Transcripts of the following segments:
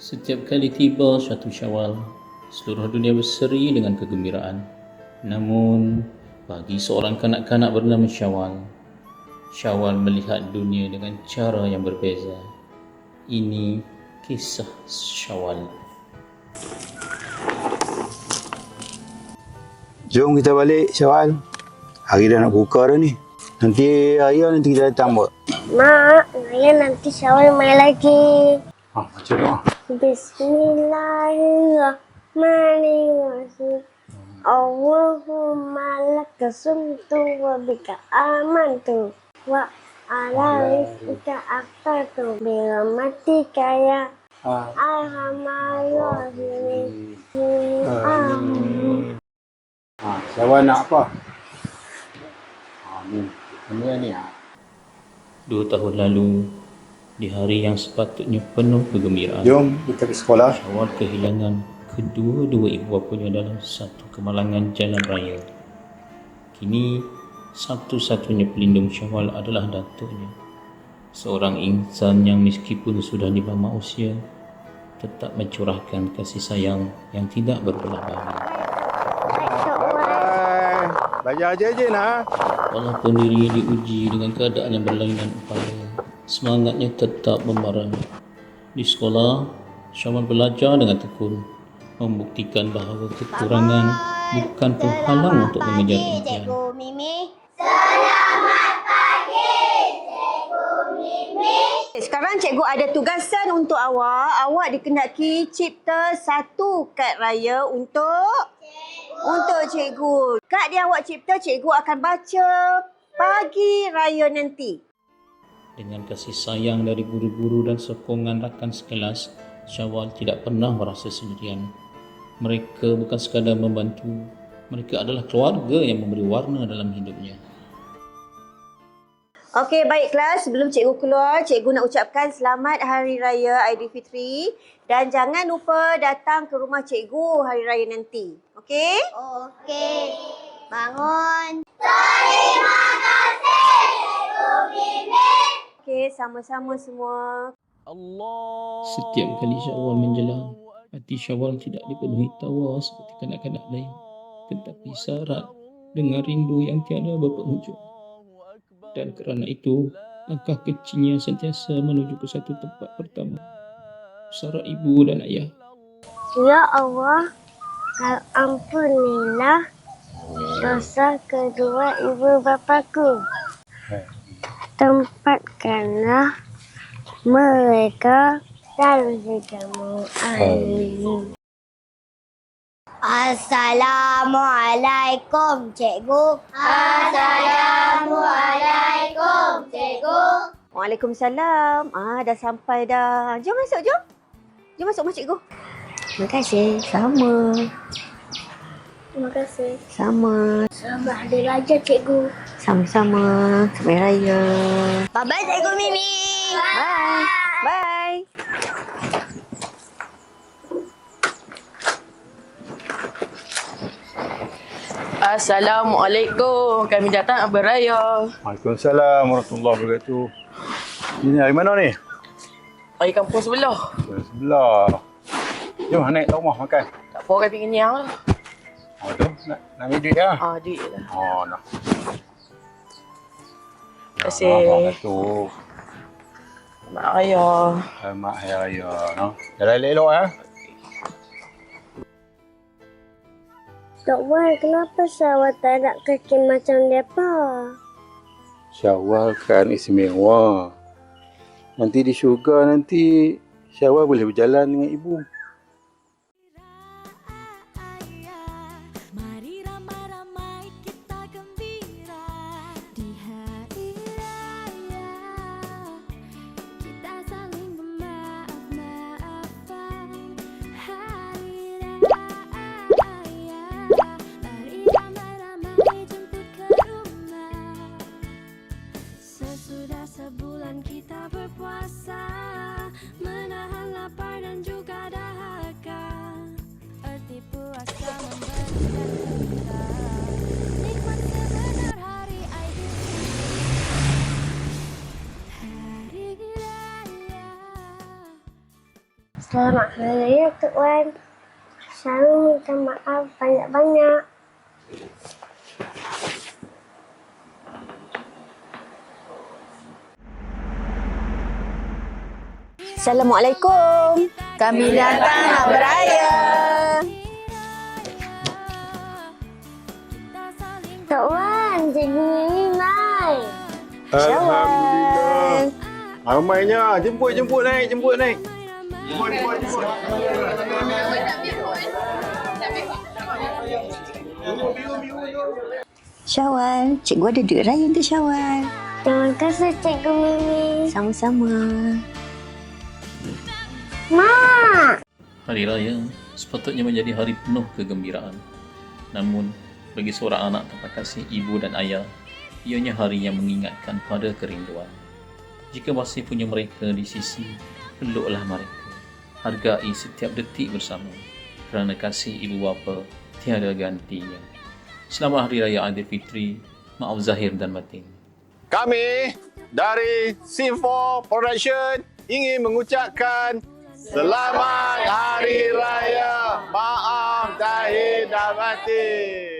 Setiap kali tiba suatu syawal, seluruh dunia berseri dengan kegembiraan. Namun, bagi seorang kanak-kanak bernama Syawal, Syawal melihat dunia dengan cara yang berbeza. Ini kisah Syawal. Jom kita balik Syawal. Hari dah nak buka dah ni. Nanti raya nanti kita datang buat. Mak, saya nanti Syawal main lagi. Ha, macam tu. Ah. Bismillahirrahmanirrahim. Allahumma laka sumtu wa bika amantu wa ala rizqika aqtatu bi rahmatika ya Ha. arhamar rahimin. Amin. Ha, Syawal nak apa? Ni. Ini ni. Ha. Dua tahun lalu, di hari yang sepatutnya penuh kegembiraan, Jom kita ke sekolah. Syawal kehilangan kedua-dua ibu bapanya dalam satu kemalangan jalan raya. Kini, satu-satunya pelindung Syawal adalah datuknya. Seorang insan yang meskipun sudah di bawah usia, tetap mencurahkan kasih sayang yang tidak berbelah bagi. Hai. Belajar je je nak. Walaupun dirinya diuji dengan keadaan yang berlainan upaya, semangatnya tetap membara. Di sekolah, Syawal belajar dengan tekun, membuktikan bahawa kekurangan bukan penghalang untuk mengejar impian. Cikgu Mimi. Sekarang cikgu ada tugasan untuk awak. Awak dikenaki cipta satu kad raya untuk untuk cikgu. Kad yang awak cipta cikgu akan baca pagi raya nanti. Dengan kasih sayang dari guru-guru dan sokongan rakan sekelas, Syawal tidak pernah merasa sendirian. Mereka bukan sekadar membantu, mereka adalah keluarga yang memberi warna dalam hidupnya. Okey, baik kelas. Sebelum cikgu keluar, cikgu nak ucapkan selamat Hari Raya Aidilfitri. Dan jangan lupa datang ke rumah cikgu Hari Raya nanti. Okey? Okey. Bangun. Okey, sama-sama semua. Setiap kali Syawal menjelang, hati Syawal tidak dipenuhi tawa seperti kanak-kanak lain. Tetapi syarat dengan rindu yang tiada berpenghujung. Dan kerana itu, langkah kecilnya sentiasa menuju ke satu tempat pertama. Pusara ibu dan ayah. Ya Allah, ampunilah dosa kedua ibu bapaku. Tempatkanlah mereka dalam Amin. Assalamualaikum, cikgu. Assalamualaikum, cikgu. Waalaikumsalam. Ah, dah sampai dah. Jom masuk, jom. Jom masuk rumah cikgu. Terima kasih. Sama. Terima kasih. Sama. Selamat Hari Raya, cikgu. Sama-sama. Selamat Hari Raya. Bye-bye, cikgu Mimi. Bye. Bye. Assalamualaikum. Kami datang beraya. Waalaikumsalam warahmatullahi wabarakatuh. Ini hari mana ni? Pergi kampung sebelah. Dari sebelah. Jom naik ke rumah makan. Tak apa kami kenyang lah. Oh tu, nak, nak ambil duit lah. Ah, duit lah. Oh, nak. Terima kasih. tu. Mak raya. Selamat Hari Raya. No? Jalan elok-elok eh. Tok Wan, kenapa Syawal tak nak kaki macam mereka? Syawal kan istimewa. Nanti di syurga nanti Syawal boleh berjalan dengan ibu. Selamat Hari Raya Tok Wan. Selalu minta maaf banyak-banyak. Assalamualaikum. Kami datang nak beraya. Tok Wan, Cikgu Mimi mai. Alhamdulillah. Ramainya. Jemput, jemput naik, jemput naik. Jemput, jemput, jemput. Syawal, cikgu ada duit raya untuk Syawal. Terima kasih Cikgu Mimi. Sama-sama. Mak! Hari Raya sepatutnya menjadi hari penuh kegembiraan. Namun, bagi seorang anak tanpa kasih ibu dan ayah, ianya hari yang mengingatkan pada kerinduan. Jika masih punya mereka di sisi, peluklah mereka. Hargai setiap detik bersama. Kerana kasih ibu bapa tiada gantinya. Selamat Hari Raya Aidilfitri. Maaf zahir dan batin. Kami dari C4 Production ingin mengucapkan Selamat Hari Raya Maaf Zahir dan Batin.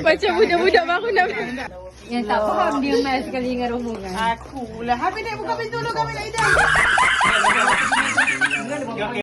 Macam budak-budak baru nak Yang tak faham dia mai sekali dengan rombongan. Akulah. Habis nak buka pintu dulu kami nak hidup.